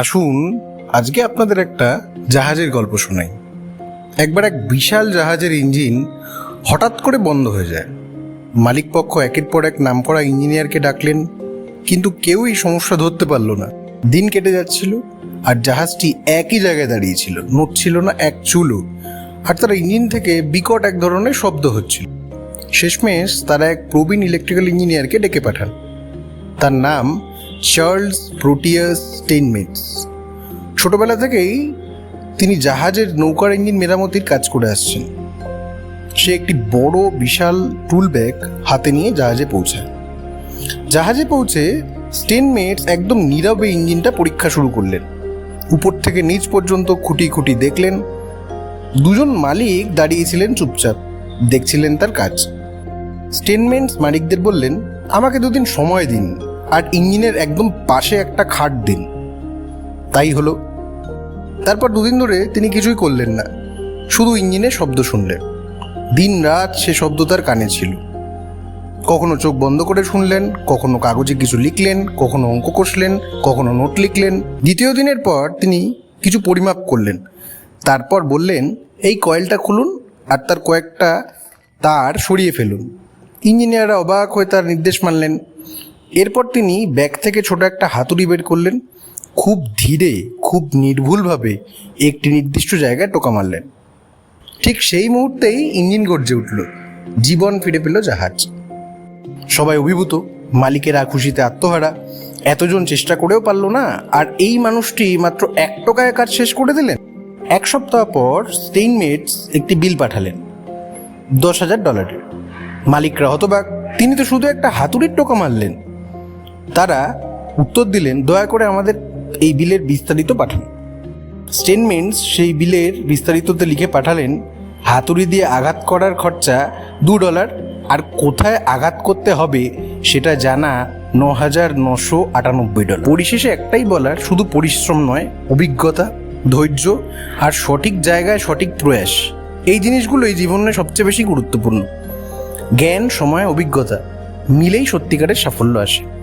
আসুন, আজকে আপনাদের একটা জাহাজের গল্প শোনাই। একবার এক বিশাল জাহাজের ইঞ্জিন হঠাৎ করে বন্ধ হয়ে যায়। মালিক পক্ষ একের পর এক নামকরা ইঞ্জিনিয়ারকে ডাকলেন, কিন্তু কেউই সমস্যা ধরতে পারল না। দিন কেটে যাচ্ছিল আর জাহাজটি একই জায়গায় দাঁড়িয়েছিল নড়ছিল না এক চুলও আর তার ইঞ্জিন থেকে বিকট এক ধরনের শব্দ হচ্ছিল। শেষমেশ তারা এক প্রবীণ ইলেকট্রিক্যাল ইঞ্জিনিয়ারকে ডেকে পাঠান। তার নাম চার্লস প্রোটিয়াস স্টেইনমেটস ছোটবেলা থেকেই তিনি জাহাজের নৌকার ইঞ্জিন মেরামতির কাজ করে আসছেন। সে একটি বড়, বিশাল টুল ব্যাগ হাতে নিয়ে জাহাজে পৌঁছায়। জাহাজে পৌঁছে স্টেনমেটস একদম নীরবে ইঞ্জিনটা পরীক্ষা শুরু করলেন। উপর থেকে নিচ পর্যন্ত খুঁটি খুঁটি দেখলেন। দুজন মালিক দাঁড়িয়েছিলেন চুপচাপ, দেখছিলেন তার কাজ। স্টেনমেন্টস মালিকদের বললেন, আমাকে দুদিন সময় দিন। আর ইঞ্জিনের একদম পাশে একটা খাট দিন। তাই হলো। তারপর দুদিন ধরে তিনি কিছুই করলেন না। শুধু ইঞ্জিনের শব্দ শুনলেন। দিন রাত সে শব্দ তার কানে ছিল। কখনো চোখ বন্ধ করে শুনলেন, কখনো কাগজে কিছু লিখলেন, কখনো অঙ্ক কষলেন, কখনো নোট লিখলেন। দ্বিতীয় দিনের পর তিনি কিছু পরিমাপ করলেন। তারপর বললেন, এই কয়েলটা খুলুন আর তার কয়েকটা তার সরিয়ে ফেলুন। ইঞ্জিনিয়াররা অবাক হয়ে তার নির্দেশ মানলেন। এরপর তিনি ব্যাগ থেকে ছোট একটা হাতুড়ি বের করলেন। খুব ধীরে, খুব নির্ভুলভাবে একটি নির্দিষ্ট জায়গায় টোকা মারলেন। ঠিক সেই মুহূর্তেই ইঞ্জিন গর্জে উঠল। জীবন ফিরে পেল জাহাজ। সবাই অভিভূত, মালিকেরা খুশিতে আত্মহারা। এতজন চেষ্টা করেও পারল না, আর এই মানুষটি মাত্র এক টাকায় কাজ শেষ করে দিলেন। এক সপ্তাহ পর স্টেইনমেটস একটি বিল পাঠালেন, দশ হাজার ডলারের। মালিকরা হতবাক, তিনি তো শুধু একটা হাতুড়ির টোকা মারলেন। তারা উত্তর দিলেন, দয়া করে আমাদের এই বিলের বিস্তারিত পাঠান। স্টেনমেন্টস সেই বিলের বিস্তারিততে লিখে পাঠালেন, হাতুড়ি দিয়ে আঘাত করার খরচা দু ডলার, আর কোথায় আঘাত করতে হবে সেটা জানা ন হাজার নশো আটানব্বই ডলার। পরিশেষে একটাই বলার, শুধু পরিশ্রম নয়, অভিজ্ঞতা, ধৈর্য, আর সঠিক জায়গায় সঠিক প্রয়াস। এই জিনিসগুলোই জীবনে সবচেয়ে বেশি গুরুত্বপূর্ণ। জ্ঞান, সময়, অভিজ্ঞতা মিলেই সত্যিকারের সাফল্য আসে।